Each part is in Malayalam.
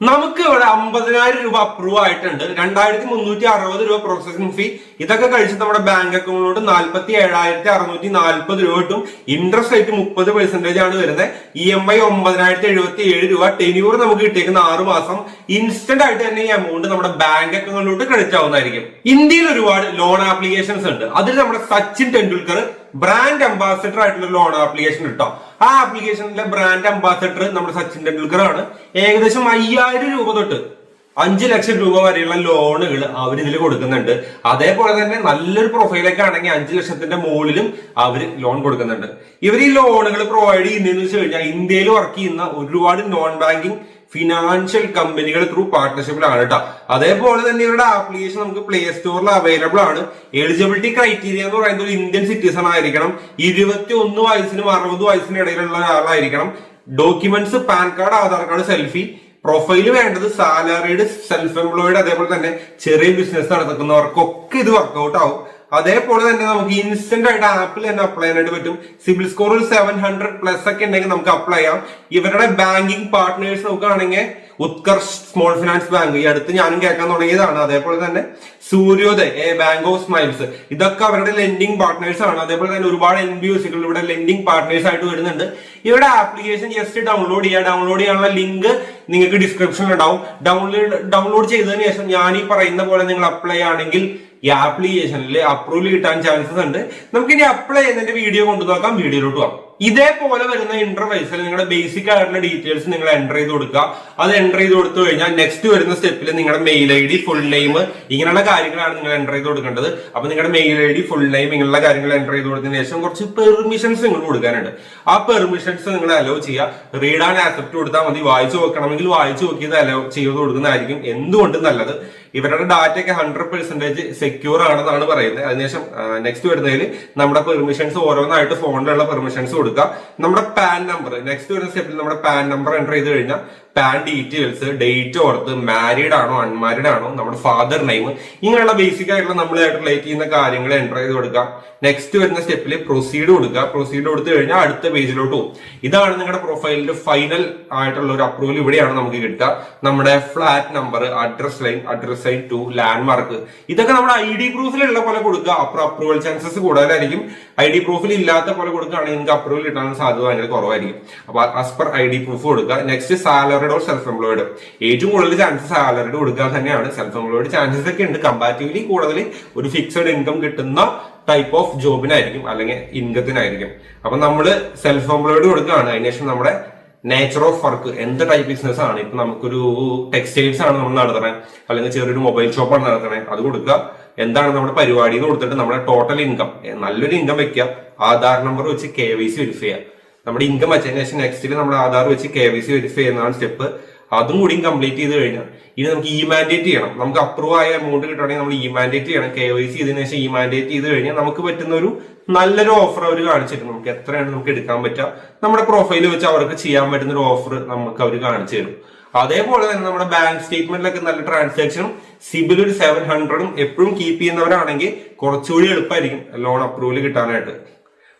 നമുക്ക് ഇവിടെ അമ്പതിനായിരം രൂപ അപ്രൂവ് ആയിട്ടുണ്ട്. രണ്ടായിരത്തി മുന്നൂറ്റി അറുപത് രൂപ പ്രോസസിംഗ് ഫീ ഇതൊക്കെ കഴിച്ച് നമ്മുടെ ബാങ്ക് അക്കൗണ്ടിലോട്ട് നാൽപ്പത്തി ഏഴായിരത്തി അറുന്നൂറ്റി നാൽപ്പത് രൂപ കിട്ടും. ഇൻട്രസ്റ്റ് റേറ്റ് മുപ്പത് പെർസെന്റേജ് ആണ് വരുന്നത്. ഇ എം ഐ ഒമ്പതിനായിരത്തി എഴുപത്തി ഏഴ് രൂപ ടെന്യൂർ നമുക്ക് കിട്ടിയേക്കുന്ന ആറ് മാസം. ഇൻസ്റ്റന്റ് ആയിട്ട് തന്നെ ഈ എമൗണ്ട് നമ്മുടെ ബാങ്ക് അക്കൗണ്ടിലോട്ട് ക്രെഡിറ്റ് ആവുന്നതായിരിക്കും. ഇന്ത്യയിൽ ഒരുപാട് ലോൺ ആപ്ലിക്കേഷൻസ് ഉണ്ട്. അതിൽ നമ്മുടെ സച്ചിൻ ടെണ്ടുൽക്കർ ബ്രാൻഡ് അംബാസഡർ ആയിട്ടുള്ള ലോൺ ആപ്ലിക്കേഷൻ കിട്ടും ആ ആപ്ലിക്കേഷനിലെ ബ്രാൻഡ് അംബാസഡർ നമ്മുടെ സച്ചിൻ ടെണ്ടുൽക്കർ ആണ് ഏകദേശം അയ്യായിരം രൂപ തൊട്ട് അഞ്ച് ലക്ഷം രൂപ വരെയുള്ള ലോണുകൾ അവർ ഇതിൽ കൊടുക്കുന്നുണ്ട്. അതേപോലെ തന്നെ നല്ലൊരു പ്രൊഫൈലൊക്കെ ആണെങ്കിൽ അഞ്ച് ലക്ഷത്തിന്റെ മുകളിലും അവർ ലോൺ കൊടുക്കുന്നുണ്ട്. ഇവർ ഈ ലോണുകൾ പ്രൊവൈഡ് ചെയ്യുന്നതെന്ന് വെച്ച് കഴിഞ്ഞാൽ ഇന്ത്യയിൽ വർക്ക് ചെയ്യുന്ന ഒരുപാട് നോൺ ബാങ്കിങ് ഫിനാൻഷ്യൽ കമ്പനികൾ ത്രൂ പാർട്ട്ണർഷിപ്പിലാണ് കേട്ടോ അതേപോലെ തന്നെ ഇവരുടെ ആപ്ലിക്കേഷൻ നമുക്ക് പ്ലേ സ്റ്റോറിൽ അവൈലബിൾ ആണ്. എലിജിബിലിറ്റി ക്രൈറ്റീരിയ എന്ന് പറയുന്നത് ഇന്ത്യൻ സിറ്റിസൺ ആയിരിക്കണം. ഇരുപത്തി ഒന്ന് വയസ്സിനും അറുപത് വയസ്സിനും ഇടയിലുള്ള ആളായിരിക്കണം documents PAN card Aadhaar card selfie profile വേണ്ടത് സാലറീഡ് സെൽഫ് എംപ്ലോയിഡ് അതേപോലെ തന്നെ ചെറിയ ബിസിനസ് നടത്തുന്നവർക്കൊക്കെ ഇത് വർക്കൗട്ട് ആവും. അതേപോലെ തന്നെ നമുക്ക് ഇൻസ്റ്റന്റ് ആയിട്ട് ആപ്പിൽ തന്നെ അപ്ലൈ ചെയ്യാനായിട്ട് പറ്റും. സിബിൽ സ്കോർ ഒരു സെവൻ ഹൺഡ്രഡ് പ്ലസ് ഒക്കെ ഉണ്ടെങ്കിൽ നമുക്ക് അപ്ലൈ ചെയ്യാം. ഇവരുടെ ബാങ്കിങ് പാർട്ട്നേഴ്സ് നോക്കുകയാണെങ്കിൽ ഉത്കർഷ് സ്മോൾ ഫിനാൻസ് ബാങ്ക് ഈ അടുത്ത് ഞാനും കേൾക്കാൻ തുടങ്ങിയതാണ്. അതേപോലെ തന്നെ സൂര്യോദയ് ബാങ്ക് ഓഫ് സ്മൈൽസ് ഇതൊക്കെ അവരുടെ ലെൻഡിങ് പാർട്ട്നേഴ്സ് ആണ്. അതേപോലെ തന്നെ ഒരുപാട് എൻ ബി ഒസികൾ ഇവിടെ ലെൻഡിങ് പാർട്ട്നേഴ്സ് ആയിട്ട് വരുന്നുണ്ട്. ഇവിടെ ആപ്ലിക്കേഷൻ ജസ്റ്റ് ഡൗൺലോഡ് ചെയ്യുക ഡൗൺലോഡ് ചെയ്യാനുള്ള ലിങ്ക് നിങ്ങൾക്ക് ഡിസ്ക്രിപ്ഷനിൽ ഉണ്ടാവും ഡൗൺലോഡ് ഡൗൺലോഡ് ചെയ്തതിന് ശേഷം ഞാൻ ഈ പറയുന്ന പോലെ നിങ്ങൾ അപ്ലൈ ആണെങ്കിൽ ഈ ആപ്ലിക്കേഷനിൽ അപ്രൂവൽ കിട്ടാൻ ചാൻസസ് ഉണ്ട്. നമുക്ക് ഇനി അപ്ലൈ ചെയ്യുന്നതിന്റെ വീഡിയോ കൊണ്ടു നോക്കാം വീഡിയോയിലോട്ട് പോകാം ഇതേപോലെ വരുന്ന ഇന്റർവൈസിൽ നിങ്ങളുടെ ബേസിക് ആയിട്ടുള്ള ഡീറ്റെയിൽസ് നിങ്ങൾ എന്റർ ചെയ്ത് കൊടുക്കുക അത് എന്റർ ചെയ്ത് കൊടുത്തു കഴിഞ്ഞാൽ നെക്സ്റ്റ് വരുന്ന സ്റ്റെപ്പിൽ നിങ്ങളുടെ mail I D full name ഇങ്ങനെയുള്ള കാര്യങ്ങളാണ് നിങ്ങൾ എന്റർ ചെയ്ത് കൊടുക്കേണ്ടത്. അപ്പൊ നിങ്ങളുടെ mail I D full name ഇങ്ങനെയുള്ള കാര്യങ്ങൾ എന്റർ ചെയ്ത് കൊടുത്തതിന് ശേഷം കുറച്ച് പെർമിഷൻസ് നിങ്ങൾ കൊടുക്കാനുണ്ട്. ആ പെർമിഷൻസ് നിങ്ങൾ അലോ ചെയ്യുക റീഡ് ആൻഡ് ആക്സെപ്റ്റ് കൊടുത്താൽ മതി. വായിച്ചു നോക്കണമെങ്കിൽ വായിച്ചു നോക്കിയത് അലോ ചെയ്ത് കൊടുക്കുന്നതായിരിക്കും. എന്തുകൊണ്ടും നല്ലത്? ഇവരുടെ ഡാറ്റ ഒക്കെ ഹൺഡ്രഡ് പെർസെന്റേജ് സെക്യൂർ ആണെന്നാണ് പറയുന്നത്. അതിനുശേഷം നെക്സ്റ്റ് വരുന്നതിൽ നമ്മുടെ പെർമിഷൻസ് ഓരോന്നായിട്ട് ഫോണിലുള്ള പെർമിഷൻസ് കൊടുക്കുക നമ്മുടെ പാൻ നമ്പർ നെക്സ്റ്റ് വരുന്ന സ്റ്റെപ്പിൽ നമ്മുടെ പാൻ നമ്പർ എന്റർ ചെയ്ത് കഴിഞ്ഞാൽ പാൻ ഡീറ്റെയിൽസ് ഡേറ്റ് ഓർത്ത് മാരീഡ് ആണോ അൺമാരീഡ് ആണോ നമ്മുടെ ഫാദർ നെയിം ഇങ്ങനെയുള്ള ബേസിക് ആയിട്ടുള്ള നമ്മൾ റിലേറ്റ് ചെയ്യുന്ന കാര്യങ്ങൾ എന്റർ ചെയ്ത് കൊടുക്കുക. നെക്സ്റ്റ് വരുന്ന സ്റ്റെപ്പിൽ പ്രൊസീഡ് കൊടുക്കുക. പ്രൊസീഡ് കൊടുത്തു കഴിഞ്ഞാൽ അടുത്ത പേജിലോട്ട് പോകും. ഇതാണ് നിങ്ങളുടെ പ്രൊഫൈലിന്റെ ഫൈനൽ ആയിട്ടുള്ള ഒരു അപ്രൂവൽ ഇവിടെയാണ് നമുക്ക് കിട്ടുക. നമ്മുടെ flat number address line address line two landmark ഇതൊക്കെ നമ്മുടെ ഐ ഡി പ്രൂഫിലുള്ള പോലെ കൊടുക്കുക. അപ്പുറം അപ്രൂവൽ ചാൻസസ് കൂടുതലായിരിക്കും. ഐ ഡി പ്രൂഫിൽ ഇല്ലാത്ത പോലെ കൊടുക്കുകയാണെങ്കിൽ നിങ്ങൾക്ക് അപ്രൂവൽ കിട്ടാൻ സാധ്യത കുറവായിരിക്കും. അപ്പൊ as per I D proof കൊടുക്കുക. Next salaried or self employed ഏറ്റവും കൂടുതൽ ചാൻസസ് സാലറിഡ് കൊടുക്കാൻ തന്നെയാണ്. സെൽഫ് എംപ്ലോയിഡ് ചാൻസസ് ഒക്കെ ഉണ്ട്. കമ്പാരിറ്റീവ്ലി കൂടുതൽ ഒരു ഫിക്സഡ് ഇൻകം കിട്ടുന്ന ടൈപ്പ് ഓഫ് ജോബിനായിരിക്കും അല്ലെങ്കിൽ ഇൻകത്തിനായിരിക്കും അപ്പൊ നമ്മൾ സെൽഫ് എംപ്ലോയിഡ് കൊടുക്കുകയാണ്. അതിനുശേഷം നമ്മുടെ നേച്ചർ ഓഫ് വർക്ക് എന്ത് ടൈപ്പ് ബിസിനസ് ആണ്? ഇപ്പൊ നമുക്കൊരു ടെക്സ്റ്റൈൽസ് ആണ് നമ്മൾ നടത്തണേ അല്ലെങ്കിൽ ചെറിയൊരു മൊബൈൽ ഷോപ്പാണ് നടത്തണേ അത് കൊടുക്കുക. എന്താണ് നമ്മുടെ പരിപാടി എന്ന് കൊടുത്തിട്ട് നമ്മുടെ ടോട്ടൽ ഇൻകം നല്ലൊരു ഇൻകം വെക്കുക. ആധാർ നമ്പർ വെച്ച് കെ വൈ സി വെരിഫൈ ചെയ്യുക. നമ്മുടെ ഇൻകം വെച്ചതിന് ശേഷം നെക്സ്റ്റിൽ നമ്മുടെ ആധാർ വെച്ച് കെ വൈ സി വെരിഫൈ ചെയ്യുന്നതാണ് സ്റ്റെപ്പ് അതും കൂടിയും കംപ്ലീറ്റ് ചെയ്ത് കഴിഞ്ഞാൽ ഇനി നമുക്ക് ഇ മാൻഡേറ്റ് ചെയ്യണം. നമുക്ക് അപ്രൂവ് ആയ എമൗണ്ട് കിട്ടുകയാണെങ്കിൽ നമ്മൾ ഇ മാൻഡേറ്റ് ചെയ്യണം. കെ വൈ സി ഇതിനു ശേഷം ഇ മാൻഡേറ്റ് ചെയ്ത് കഴിഞ്ഞാൽ നമുക്ക് പറ്റുന്ന ഒരു നല്ലൊരു ഓഫർ അവർ കാണിച്ചിട്ടുണ്ട് നമുക്ക് എത്രയാണ് നമുക്ക് എടുക്കാൻ പറ്റുക? നമ്മുടെ പ്രൊഫൈൽ വെച്ച് അവർക്ക് ചെയ്യാൻ പറ്റുന്ന ഒരു ഓഫർ നമുക്ക് അവർ കാണിച്ചു തരും അതേപോലെ തന്നെ നമ്മുടെ ബാങ്ക് സ്റ്റേറ്റ്മെന്റിലൊക്കെ നല്ല ട്രാൻസാക്ഷനും സിബിൽ ഒരു സെവൻ ഹൺഡ്രഡും എപ്പോഴും കീപ്പ് ചെയ്യുന്നവരാണെങ്കിൽ കുറച്ചുകൂടി എളുപ്പമായിരിക്കും. ലോൺ അപ്രൂവൽ കിട്ടാനായിട്ട്.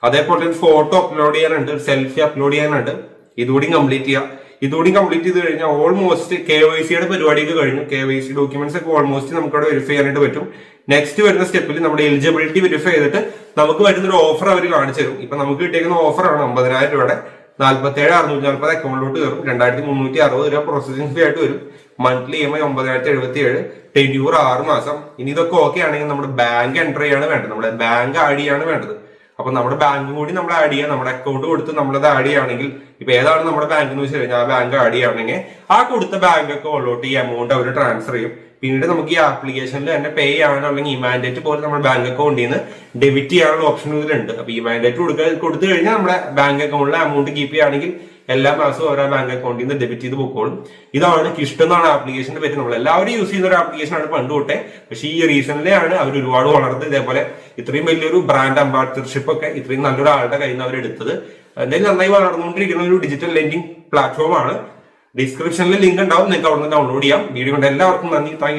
അതേപോലെ തന്നെ ഫോട്ടോ അപ്ലോഡ് ചെയ്യാനുണ്ട് സെൽഫി അപ്ലോഡ് ചെയ്യാനുണ്ട്. ഇതുകൂടി കംപ്ലീറ്റ് ചെയ്യുക ഇതുകൂടി കംപ്ലീറ്റ് ചെയ്ത് കഴിഞ്ഞാൽ ഓൾമോസ്റ്റ് കെ വൈ സിയുടെ പരിപാടിയൊക്കെ കഴിഞ്ഞു. കെ വൈ സി ഡോക്യുമെന്റ്സ് ഒക്കെ ഓൾമോസ്റ്റ് നമുക്ക് അവിടെ വെരിഫൈ ചെയ്യാനായിട്ട് പറ്റും. നെക്സ്റ്റ് വരുന്ന സ്റ്റെപ്പിൽ നമ്മുടെ എലിജിബിലിറ്റി വെരിഫൈ ചെയ്തിട്ട് നമുക്ക് വരുന്ന ഒരു ഓഫർ അവർ കാണിച്ചു തരും. ഇപ്പൊ നമുക്ക് കിട്ടിയിരിക്കുന്ന ഓഫറാണ് അമ്പതിനായിരം രൂപയുടെ. നാല്പത്തി ഏഴ് അറുന്നൂറ്റി നാൽപ്പത് അക്കൗണ്ടിലോട്ട് കയറും. രണ്ടായിരത്തി മുന്നൂറ്റി അറുപത് രൂപ പ്രോസസിംഗ് ഫീ ആയിട്ട് വരും. മന്ത്ലി ഇ എം ഐ ഒമ്പതിനായിരത്തി എഴുപത്തി ഏഴ് ടെന്യൂർ ആറ് മാസം. ഇനി ഇതൊക്കെ ഓക്കെ ആണെങ്കിൽ നമ്മുടെ ബാങ്ക് എൻട്രി ആണ് വേണ്ടത്. നമ്മുടെ ബാങ്ക് ആഡ് ആണ് വേണ്ടത്. അപ്പൊ നമ്മുടെ ബാങ്കും കൂടി നമ്മൾ ആഡ് ചെയ്യുക നമ്മുടെ അക്കൗണ്ട് കൊടുത്ത് നമ്മളത് ആഡ് ചെയ്യുകയാണെങ്കിൽ ഇപ്പൊ ഏതാണ് നമ്മുടെ ബാങ്ക് എന്ന് വെച്ച് കഴിഞ്ഞാൽ ആ ബാങ്ക് ആഡ് ചെയ്യുകയാണെങ്കിൽ ആ കൊടുത്ത ബാങ്ക് അക്കൗണ്ടിലോട്ട് ഈ എമൗണ്ട് അവർ ട്രാൻസ്ഫർ ചെയ്യും. പിന്നീട് നമുക്ക് ഈ ആപ്ലിക്കേഷനിൽ തന്നെ പേ ചെയ്യാനോ അല്ലെങ്കിൽ ഈ മാൻഡേറ്റ് പോലെ നമ്മുടെ ബാങ്ക് അക്കൗണ്ടിൽ നിന്ന് ഡെബിറ്റ് ചെയ്യാനുള്ള ഓപ്ഷൻ ഇതിലുണ്ട്. അപ്പൊ ഈ മാൻഡേറ്റ് കൊടുക്കുക കൊടുത്തു കഴിഞ്ഞാൽ നമ്മുടെ ബാങ്ക് അക്കൗണ്ടിലെ എമൗണ്ട് കീപ്പ് ചെയ്യുകയാണെങ്കിൽ എല്ലാ മാസവും ഓരോ ബാങ്ക് അക്കൗണ്ടിൽ നിന്ന് ഡെബിറ്റ് ചെയ്ത് പൊക്കോളും. ഇതാണ് കിഷ്ടം എന്നാണ് ആപ്ലിക്കേഷന്റെ പേര്. നമ്മൾ എല്ലാവരും യൂസ് ചെയ്യുന്ന ഒരു ആപ്ലിക്കേഷൻ ആണ് പണ്ട് തൊട്ടേ. പക്ഷേ ഈ റീസണിലാണ് അവർ ഒരുപാട് വളർന്നത് ഇതേപോലെ ഇത്രയും വലിയൊരു ബ്രാൻഡ് അംബാസിഡർഷിപ്പ് ഒക്കെ ഇത്രയും നല്ലൊരു ആളുടെ കയ്യിൽ നിന്ന് അവർ എടുത്തത്. എന്തായാലും നന്നായി വളർന്നുകൊണ്ടിരിക്കുന്ന ഒരു ഡിജിറ്റൽ ലെൻഡിങ് പ്ലാറ്റ്ഫോമാണ് ഡിസ്ക്രിപ്ഷനിൽ ലിങ്ക് ഉണ്ടാവും. നിങ്ങൾക്ക് അവിടെ നിന്ന് ഡൗൺലോഡ് ചെയ്യാം. വീഡിയോ കൊണ്ട് എല്ലാവർക്കും നന്ദി. താങ്ക്